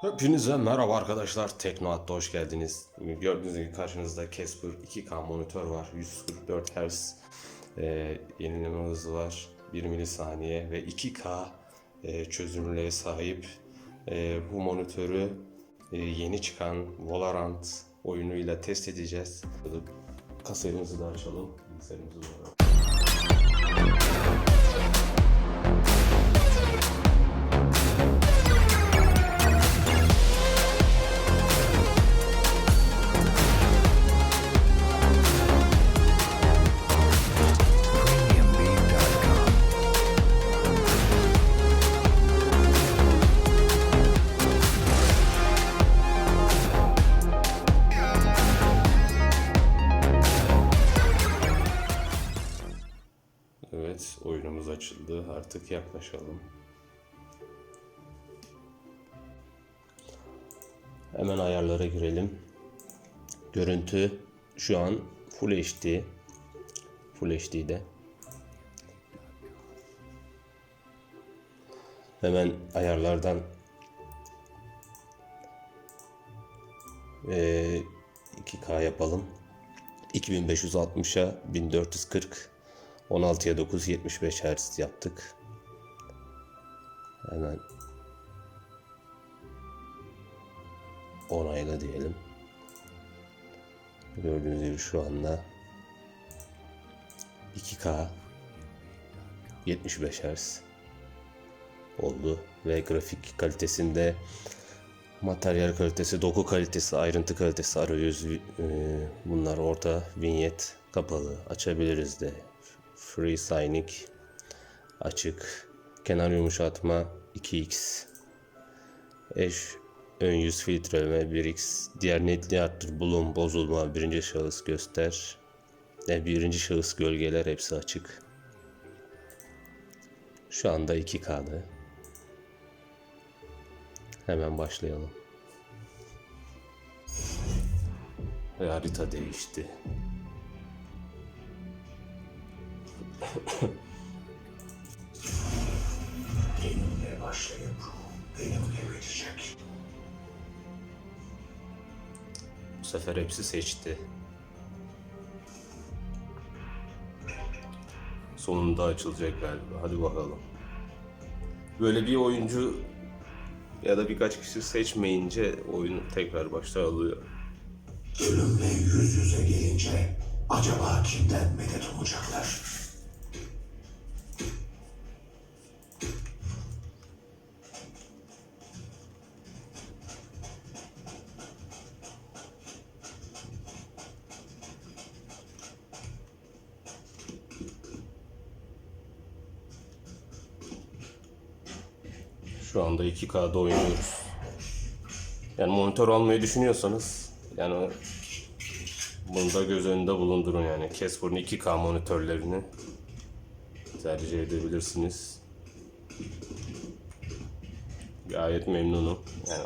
Hepinize merhaba arkadaşlar. Teknoat'ta hoş geldiniz. Gördüğünüz gibi karşınızda Casper 2K monitör var. 144 Hz e, yenileme hızı var. 1 milisaniye ve 2K e, çözünürlüğe sahip. E, bu monitörü e, yeni çıkan Valorant oyunuyla test edeceğiz. Kasayımızı da açalım. Bilgisayarımızı da premiumbeat.com. Oyunumuz açıldı. Artık yaklaşalım. Hemen ayarlara girelim. Görüntü şu an Full HD. Full HD'de. Hemen ayarlardan eee, 2K yapalım. 2560'a 1440 16'ya 9 75 Hz yaptık. Hemen onayla diyelim. Gördüğünüz gibi şu anda 2K 75 Hz oldu ve grafik kalitesinde materyal kalitesi, doku kalitesi, ayrıntı kalitesi arayüz e, bunlar orta, vinyet kapalı açabiliriz de Free Signing açık kenar yumuşatma 2x eş ön yüz filtreleme 1x diğer netliği arttır bulun bozulma birinci şahıs göster. Ve birinci şahıs gölgeler hepsi açık. Şu anda 2K'da hemen başlayalım. Ve harita değişti Benimle başlayıp benimle bitecek. Bu sefer hepsi seçti. Sonunda açılacak galiba. Hadi bakalım. Böyle bir oyuncu ya da birkaç kişi seçmeyince oyun tekrar başta alıyor. Ölümle yüz yüze gelince acaba kimden medet umacaklar? Şu anda 2K'da oynuyoruz. Yani monitör almayı düşünüyorsanız yani bunu da göz önünde bulundurun yani. Casper'ın 2K monitörlerini tercih edebilirsiniz. Gayet memnunum. Yani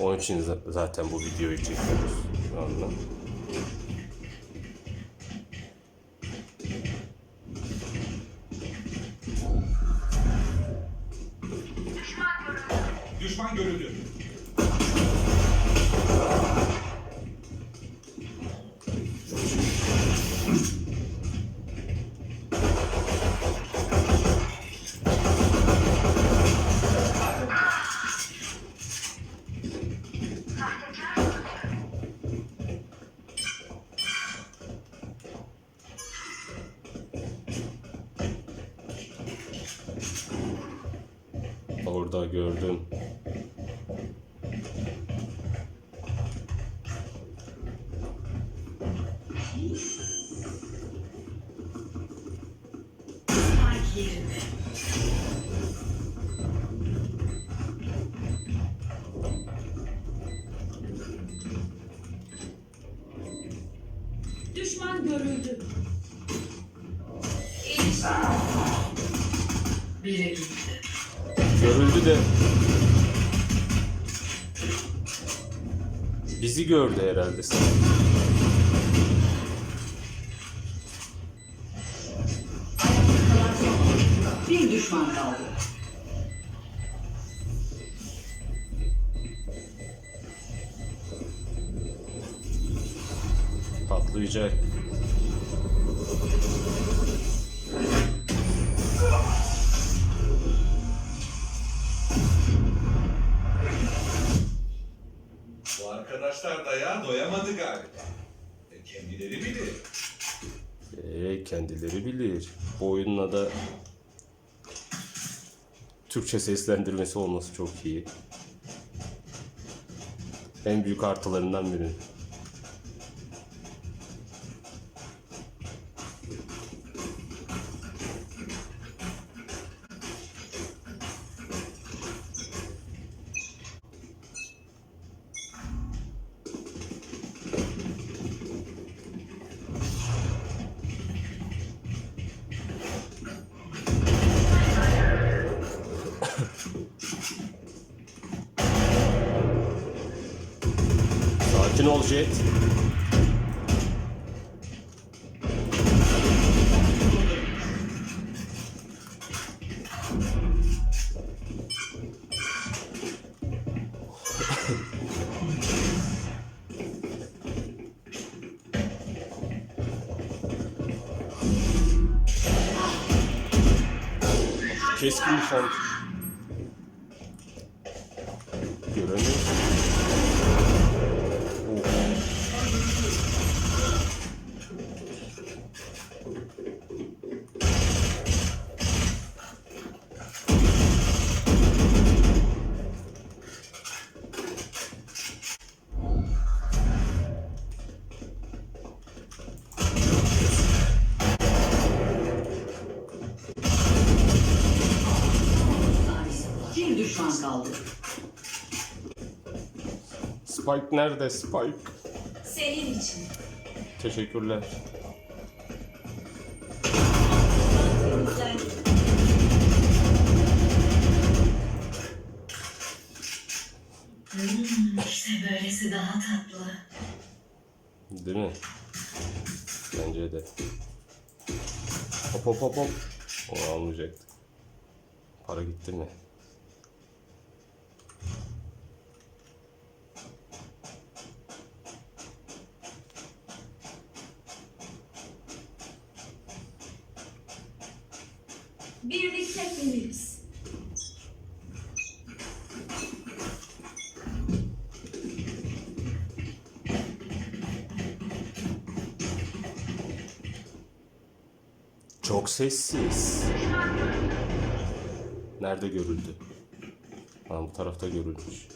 onun için za- zaten bu videoyu çekiyoruz şu anda. Düşman görüldü. Orada gördüm. Düşman görüldü. Biri gitti. Görüldü de bizi gördü herhalde. Bir düşman kaldı. Duyacak. Bu arkadaşlar dayağa doyamadı galiba. E, kendileri bilir. Ee, kendileri bilir. Bu oyunla da Türkçe seslendirmesi olması çok iyi. En büyük artılarından biri. Sakin ol Jet. Keskin nişan. Göremiyorum. Bir düşman kaldı. Spike nerede Spike? Senin için. Teşekkürler. Böylesi daha tatlı. Değil mi? Bence de. Hop hop hop hop. Onu almayacaktı. Para gitti mi? Birlikte geliriz. Çok sessiz. Nerede görüldü? Ha bu tarafta görülmüş.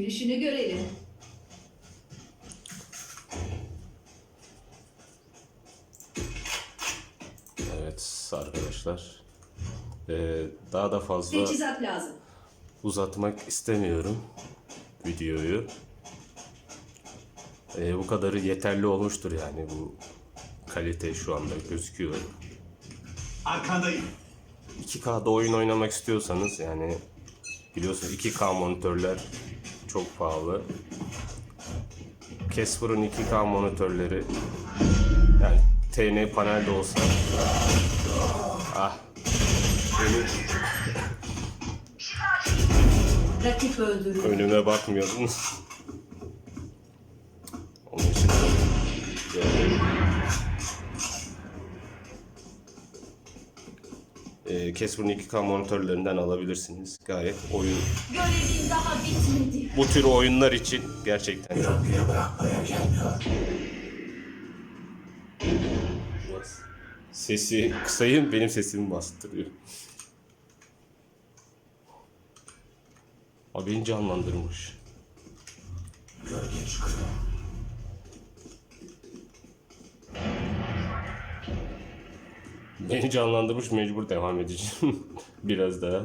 Gülüşünü görelim. Evet arkadaşlar. Ee, daha da fazla Teçhizat lazım. uzatmak istemiyorum videoyu. Ee, bu kadarı yeterli olmuştur yani bu kalite şu anda gözüküyor. Arkandayım. 2K'da oyun oynamak istiyorsanız yani biliyorsunuz 2K monitörler çok pahalı. Casper'ın 2K monitörleri yani TN panelde olsa ah beni Rakip öldürüldü. önüme bakmıyordum. e, Casper'ın 2K monitörlerinden alabilirsiniz. Gayet oyun Görevin daha bitmedi. bu tür oyunlar için gerçekten çok bırakmaya gelmiyor. Sesi kısayım benim sesimi bastırıyor. O beni canlandırmış. Gölge çıkıyor. Beni canlandırmış mecbur devam edeceğim. Biraz daha.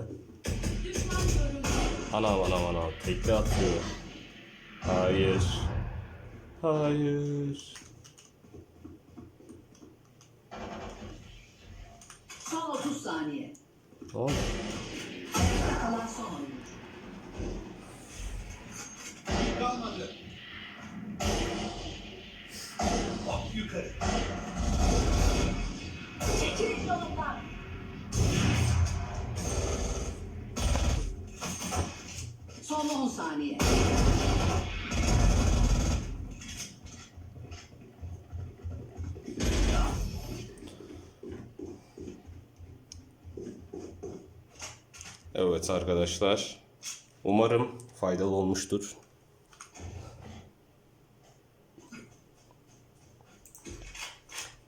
Anam anam anam. Tekli atıyor. Hayır. Hayır. Son 30 saniye. Ne oldu? Kalan son oyuncu. Kalmadı. Hop yukarı. Son 10 saniye. Evet arkadaşlar. Umarım faydalı olmuştur.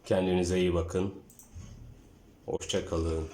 Kendinize iyi bakın. Hoşça kalın.